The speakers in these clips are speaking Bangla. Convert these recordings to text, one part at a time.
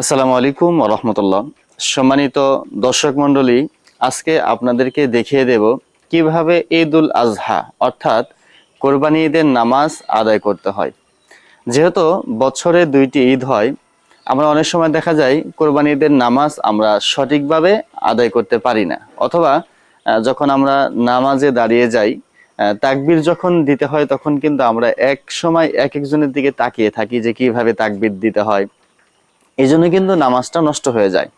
আসসালামু আলাইকুম রহমতুল্লাহ। সম্মানিত দর্শক মণ্ডলী, আজকে আপনাদেরকে দেখিয়ে দেব কীভাবে ঈদ উল আজহা, অর্থাৎ কোরবানি ঈদের নামাজ আদায় করতে হয়। যেহেতু বছরে দুইটি ঈদ হয়, আমরা অনেক সময় দেখা যায় কোরবানি ঈদের নামাজ আমরা সঠিকভাবে আদায় করতে পারি না। অথবা যখন আমরা নামাজে দাঁড়িয়ে যাই তাকবীর যখন দিতে হয়, তখন কিন্তু আমরা এক সময় এক একজনের দিকে তাকিয়ে থাকি যে কীভাবে তাকবীর দিতে হয়। এই জন্য কিন্তু নামাজটা নষ্ট হয়ে যায়।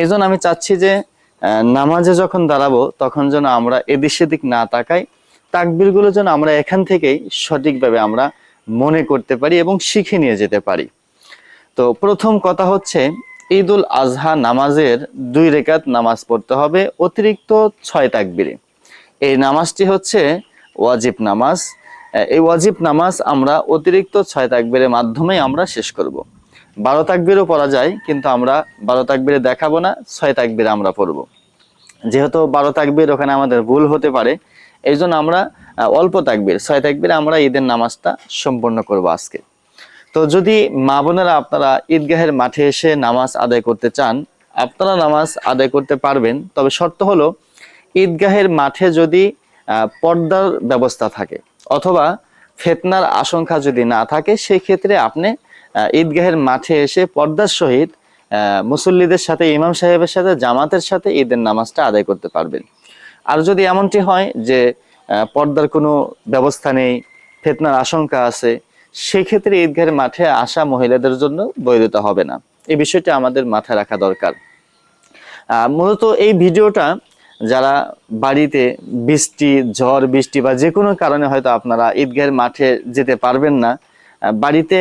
এই আমি চাচ্ছি যে নামাজে যখন দাঁড়াবো, তখন যেন আমরা এদিক সেদিক না তাকাই, তাকবিরগুলো যেন আমরা এখান থেকেই সঠিকভাবে আমরা মনে করতে পারি এবং শিখে নিয়ে যেতে পারি। তো প্রথম কথা হচ্ছে ঈদ উল আজহা নামাজের দুই রেকাত নামাজ পড়তে হবে, অতিরিক্ত ছয় তাকবিরে। এই নামাজটি হচ্ছে ওয়াজিব নামাজ। এই ওয়াজিব নামাজ আমরা অতিরিক্ত ছয় তাকবীরের মাধ্যমে আমরা শেষ করব। বারো তাকবীরও পড়া যায়, কিন্তু আমরা বারো তাকবীরে দেখাবো না, ছয় তাকবীরে আমরা পড়ব। যেহেতু বারো তাকবীর ওখানে আমাদের ভুল হতে পারে এই জন্য আমরা অল্প তাকবীর, ছয় তাকবীরে আমরা ঈদের নামাজটা সম্পন্ন করব আজকে। তো যদি মা বোনেরা আপনারা ঈদগাহের মাঠে এসে নামাজ আদায় করতে চান, আপনারা নামাজ আদায় করতে পারবেন, তবে শর্ত হলো, ঈদগাহের মাঠে যদি পর্দার ব্যবস্থা থাকে, অথবা ফেতনার আশঙ্কা যদি না থাকে সেই ক্ষেত্রে আপনি ঈদগাহের মাঠে এসে পর্দার সহিত মুসল্লিদের সাথে, ইমাম সাহেবের সাথে, জামাতের সাথে ঈদের নামাজটা আদায় করতে পারবেন। আর যদি এমনটি হয় যে পর্দার কোনো ব্যবস্থা নেই, ফেতনার আশঙ্কা আছে, সেক্ষেত্রে ঈদগাহের মাঠে আসা মহিলাদের জন্য বৈধতা হবে না। এই বিষয়টি আমাদের মাথায় রাখা দরকার। মূলত এই ভিডিওটা যারা বাড়িতে বৃষ্টি, ঝড়, বৃষ্টি বা যে কোনো কারণে হয়তো আপনারা ঈদগাহের মাঠে যেতে পারবেন না বাড়িতে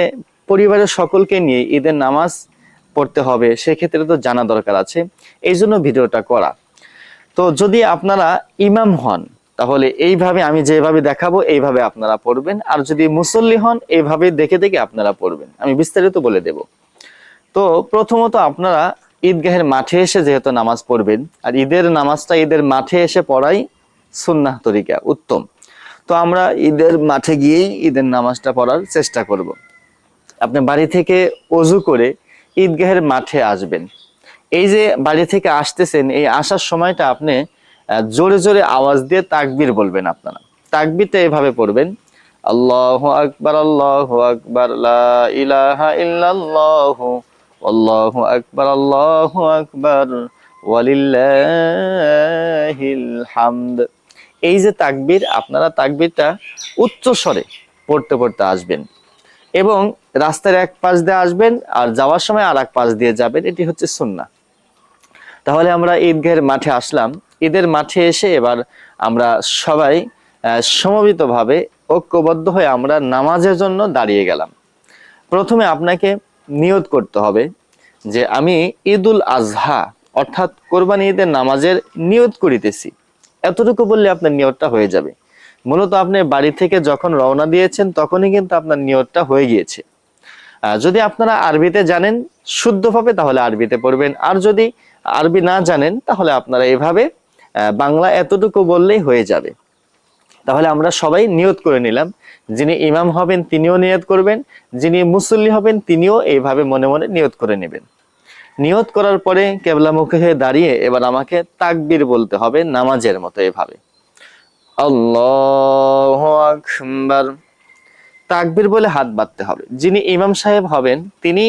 পরিবারের সকলকে নিয়ে ঈদের নামাজ পড়তে হবে, সেক্ষেত্রে তো জানা দরকার আছে। এই জন্য ভিডিওটা করা। তো যদি আপনারা ইমাম হন, তাহলে এইভাবে আমি যেভাবে দেখাবো, এইভাবে আপনারা পড়বেন। আর যদি মুসল্লি হন, এইভাবে দেখে দেখে আপনারা পড়বেন। আমি বিস্তারিত বলে দেব। তো প্রথমত আপনারা ঈদগাহের মাঠে এসে যেহেতু নামাজ পড়বেন, আর ঈদের নামাজটা ঈদের মাঠে এসে পড়াই সুন্নাহ তরিকা, উত্তম। তো আমরা ঈদের মাঠে গিয়েই ঈদের নামাজটা পড়ার চেষ্টা করব। আপনি বাড়ি থেকে অজু করে ঈদগাহের মাঠে আসবেন। এই যে বাড়ি থেকে আসতেছেন, এই আসার সময়টা আপনি জোরে জোরে আওয়াজ দিয়ে তাকবির বলবেন আপনারা। তাকবীরটা এভাবে পড়বেন, আল্লাহু আকবার আল্লাহু আকবার, লা ইলাহা ইল্লাল্লাহু, আল্লাহু আকবার আল্লাহু আকবার হামদ। এই যে তাকবির, আপনারা তাকবিরটা উচ্চ স্বরে পড়তে পড়তে আসবেন। এবং রাস্তার এক পাশ দিয়ে আসবেন আর যাওয়ার সময় আর এক পাশ দিয়ে যাবেন, এটি হচ্ছে সুন্নাহ। তাহলে আমরা ঈদগাহের মাঠে আসলাম। ঈদের মাঠে এসে এবার আমরা সবাই সমবেতভাবে ঐক্যবদ্ধ হয়ে আমরা নামাজের জন্য দাঁড়িয়ে গেলাম। প্রথমে আপনাকে নিয়ত করতে হবে যে আমি ঈদুল আজহা, অর্থাৎ কোরবানি ঈদের নামাজের নিয়ত করিতেছি। এতটুকু বললে আপনার নিয়তটা হয়ে যাবে। মূলত আপনি বাড়ি থেকে যখন রওনা দিয়েছেন, তখনই কিন্তু আপনার নিয়তটা হয়ে গিয়েছে। যদি আপনারা আরবিতে জানেন, শুদ্ধভাবে তাহলে আরবিতে পড়বেন। আর যদি আরবি না জানেন, তাহলে আপনারা এভাবে বাংলা এতটুকু বললেই হয়ে যাবে। তাহলে আমরা সবাই নিয়ত করে নিলাম, যিনি ইমাম হবেন তিনিও নিয়ত করবেন, যিনি মুসল্লি হবেন তিনিও এইভাবে মনে মনে নিয়ত করে নেবেন। নিয়ত করার পরে কেবলামুখে হয়ে দাঁড়িয়ে এবার আমাকে তাকবির বলতে হবে, নামাজের মতো এভাবে। আল্লাহ আকবার। তাকবীর বলে হাত বাঁধতে হবে। যিনি ইমাম সাহেব হবেন, তিনি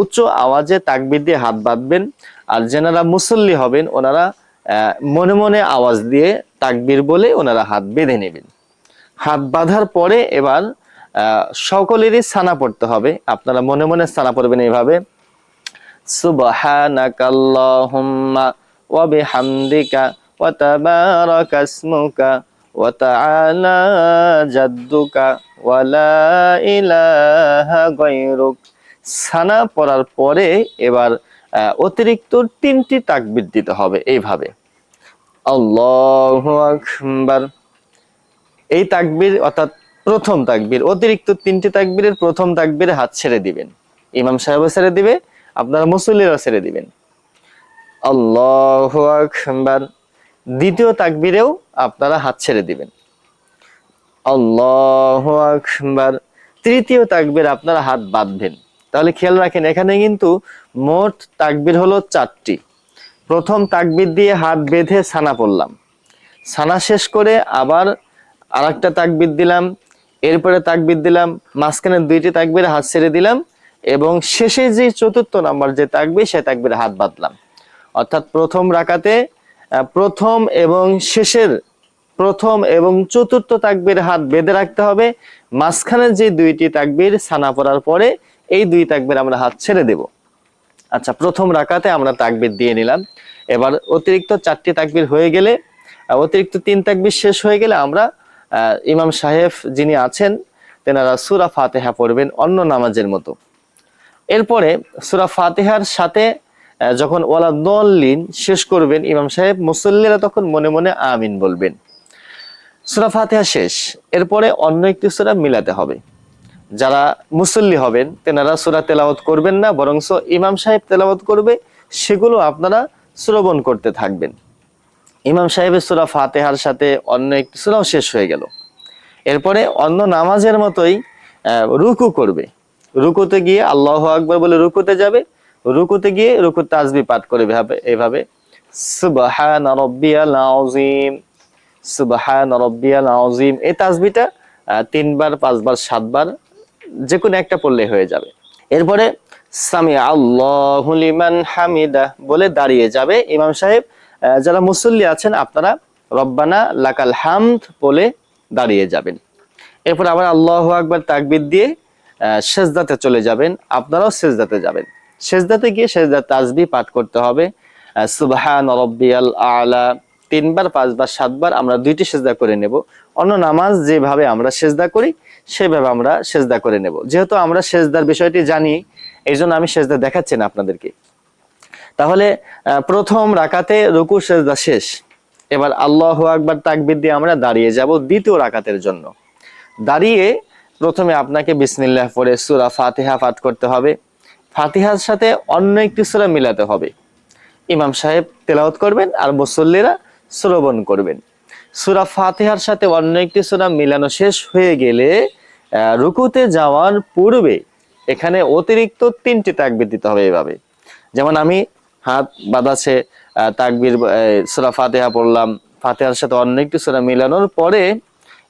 উচ্চ আওয়াজে তাকবীর দিয়ে হাত বাঁধবেন আর যেনারা মুসল্লি হবেন, ওনারা মনে মনে আওয়াজ দিয়ে তাকবির বলে ওনারা হাত বেঁধে নেবেন। হাত বাঁধার পরে এবার সকলেরই সানা পড়তে হবে। আপনারা মনে মনে সানা পড়বেন এইভাবে। তাবারাকা তাআলা জাদ্দুকা ওয়া লা ইলাহা সানা পড়ার পরে এবার অতিরিক্ত তিনটি তাকবীর দিতে হবে এইভাবে। আল্লাহু এই তাকবির অর্থাৎ প্রথম তাকবির, অতিরিক্ত তিনটি তাকবীরের প্রথম তাকবীরে হাত ছেড়ে দিবেন। ইমাম সাহেব ছেড়ে দিবে, আপনারা মুসল্লিরা ছেড়ে দিবেন। আল্লাহু আকবার। দ্বিতীয় তাকবিরেও আপনারা হাত ছেড়ে দিবেন। আল্লাহু আকবার। তৃতীয় তাকবির আপনারা হাত বাঁধবেন। তাহলে খেয়াল রাখেন, এখানে কিন্তু মোট তাকবির হলো চারটি। প্রথম তাকবির দিয়ে হাত বেঁধে সানা পড়লাম। সানা শেষ করে আবার আরেকটা তাকবির দিলাম, এরপরে তাকবির দিলাম, মাঝখানে দুইটি তাকবির হাত ছেড়ে দিলাম এবং শেষে যে চতুর্থ নাম্বার যে তাকবির, সে তাকবির হাত বাঁধলাম। অর্থাৎ প্রথম রাকাতে প্রথম এবং শেষের প্রথম এবং চতুর্থ তাকবির হাত বেঁধে রাখতে হবে। মাঝখানে যে দুইটি তাকবির সানা পড়ার পরে এই দুই তাকবির আমরা হাত ছেড়ে দেব। আচ্ছা প্রথম রাকাতে আমরা তাকবির দিয়ে নিলাম। এবার অতিরিক্ত চারটি তাকবির হয়ে গেলে অতিরিক্ত তিন তাকবির শেষ হয়ে গেলে আমরা ইমাম সাহেব যিনি আছেন, তেনারা সুরা ফাতেহা পড়বেন অন্য নামাজের মতো। এরপরে সুরা ফাতেহার সাথে যখন ওয়ালা দল্লিন শেষ করবেন, ইমাম সাহেব মুসল্লিরা তখন মনে মনে আমিন বলবেন। সুরা ফাতেহা শেষ, এরপরে অন্য একটি সুরা মিলাতে হবে। যারা মুসল্লি হবেন, তেনারা সুরা তেলাওয়াত করবেন না বরং ইমাম সাহেব তেলাওয়াত করবে, সেগুলো আপনারা শ্রবণ করতে থাকবেন। ইমাম সাহেবের সুরা ফাতেহার সাথে অন্য একটি সুরাও শেষ হয়ে গেল। এরপরে অন্য নামাজের মতোই রুকু করবে। রুকুতে গিয়ে আল্লাহ আকবর বলে রুকুতে যাবে রুকুতে গিয়ে রুকু তাজবি পাঠ করে এভাবে সুবহান রব্বিয়াল আযীম, সুবহান রব্বিয়াল আযীম। এই তাজবিটা তিনবার, পাঁচবার, সাতবার যে কোনো একটা পড়লে হয়ে যাবে। এরপরে সামি আল্লাহু লিমান হামিদা বলে দাঁড়িয়ে যাবে ইমাম সাহেব। যারা মুসল্লি আছেন, আপনারা রব্বানা লাকাল হামদ বলে দাঁড়িয়ে যাবেন। এরপর আবার আল্লাহ আকবার তাকবির দিয়ে সেজদাতে চলে যাবেন। আপনারাও সেজদাতে যাবেন। সেজদাতে গিয়ে সেজদা তাজবি পাঠ করতে হবে। সুবহান রব্বিয়াল আলা। তিনবার, পাঁচবার, সাতবার আমরা দুইটি সেজদা করে নেব। অন্য নামাজ যেভাবে আমরা সেজদা করি, সেভাবে আমরা সেজদা করে নেব। যেহেতু আমরা সেজদার বিষয়টি জানি এই জন্য আমি সেজদা দেখাচ্ছি না আপনাদেরকে। তাহলে প্রথম রাকাতে রুকু সেজদা শেষ। এবার আল্লাহ আকবার তাকবির দিয়ে আমরা দাঁড়িয়ে যাব দ্বিতীয় রাকাতের জন্য। দাঁড়িয়ে প্রথমে আপনাকে বিসমিল্লাহ পরে সুরা ফাতেহা পাঠ করতে হবে। ফাতিহার সাথে অন্য একটি সূরা মিলাতে হবে। ইমাম সাহেব তেলাওয়াত করবেন আর মুসল্লিরা শ্রবণ করবেন। সূরা ফাতিহার সাথে অন্য একটি সূরা মিলানো শেষ হয়ে গেলে রুকুতে যাওয়ার পূর্বে এখানে অতিরিক্ত তিনটি তাকবির দিতে হবে এভাবে। যেমন আমি হাত আহ, তাকবির সূরা ফাতিহা পড়লাম ফাতিহার সাথে অন্য একটি সূরা মিলানোর পরে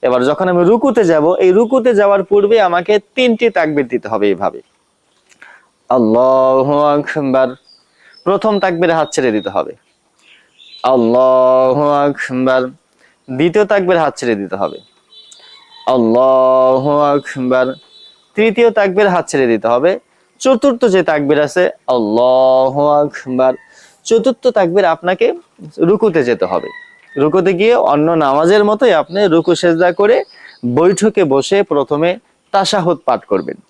এবার যখন আমি রুকুতে যাব এই রুকুতে যাওয়ার পূর্বে আমাকে তিনটি তাকবির দিতে হবে এইভাবে আল্লাহু আকবার। প্রথম তাকবিরে হাত ছেড়ে দিতে হবে। আল্লাহু আকবার। দ্বিতীয় তাকবিরে হাত ছেড়ে দিতে হবে। আল্লাহু আকবার। তৃতীয় তাকবির হাত ছেড়ে দিতে হবে। চতুর্থ যে তাকবির আছে, আল্লাহু আকবার। চতুর্থ তাকবির আপনাকে রুকুতে যেতে হবে। রুকুতে গিয়ে অন্য নামাজের মতোই আপনি রুকু সেজদা করে বৈঠকে বসে প্রথমে তাশাহুদ পাঠ করবেন।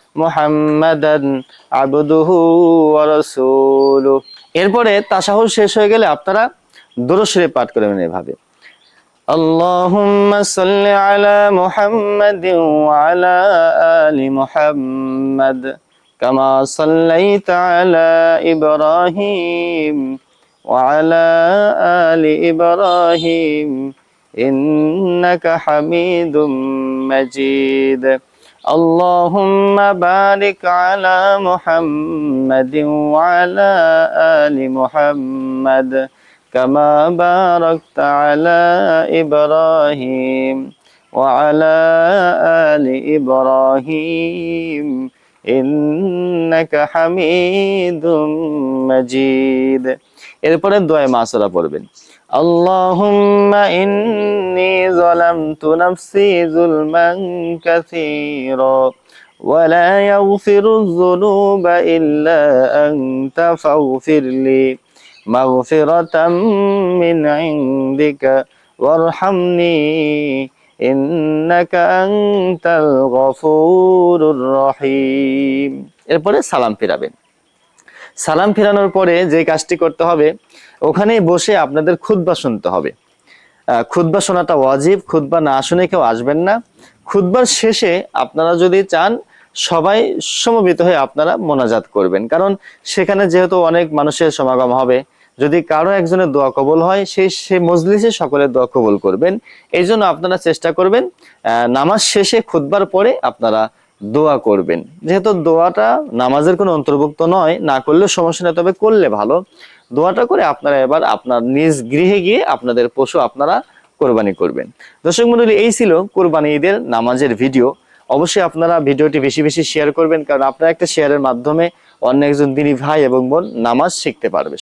محمدا عبده ورسوله এরপরে তাশাহুদ শেষ হয়ে গেলে আপনারা দরশরে পাঠ করবেন এভাবে اللهم صل على محمد وعلى آل محمد كما صليت على إبراهيم وعلى آل إبراهيم إنك حميد مجيد اللهم بارك على محمد وعلى آل محمد كما باركت على إبراهيم وعلى آل إبراهيم إنك حميد مجيد এরপরে দোয়া মাসুরা পড়বেন اللهم إني ظلمت نفسي ظلما كثيرا ولا يغفر الذنوب إلا أنت فاغفر لي مغفرة من عندك وارحمني إنك أنت الغفور الرحيم এরপরে সালাম ফিরাবেন সালাম ফেরানোর পরে যে কাজটি করতে হবে, ওখানেই বসে আপনাদের খুতবা শুনতে হবে। খুতবা শোনাটা ওয়াজিব, খুতবা না শুনে কেউ আসবেন না। খুতবার শেষে আপনারা যদি চান, সবাই সমবেত হয়ে আপনারা মোনাজাত করবেন। কারণ সেখানে যেহেতু অনেক মানুষের সমাগম হবে, যদি কারও একজনের দোয়া কবুল হয় সেই সে মজলিসে সকলের দোয়া কবুল করবেন। এই জন্য আপনারা চেষ্টা করবেন নামাজ শেষে খুতবার পরে আপনারা দোয়া করবেন। যেহেতু দোয়াটা নামাজের কোনো অন্তর্ভুক্ত নয়, না করলেও সমস্যা নেই, তবে করলে ভালো। দোয়াটা করে আপনারা এবার আপনার নিজ গৃহে গিয়ে আপনাদের পশু আপনারা কোরবানি করবেন। দর্শক মন্ডলী, এই ছিল কোরবানি ঈদের নামাজের ভিডিও। অবশ্যই আপনারা ভিডিওটি বেশি বেশি শেয়ার করবেন, কারণ আপনারা একটা শেয়ারের মাধ্যমে অন্য একজন দিনী ভাই এবং বোন নামাজ শিখতে পারবে।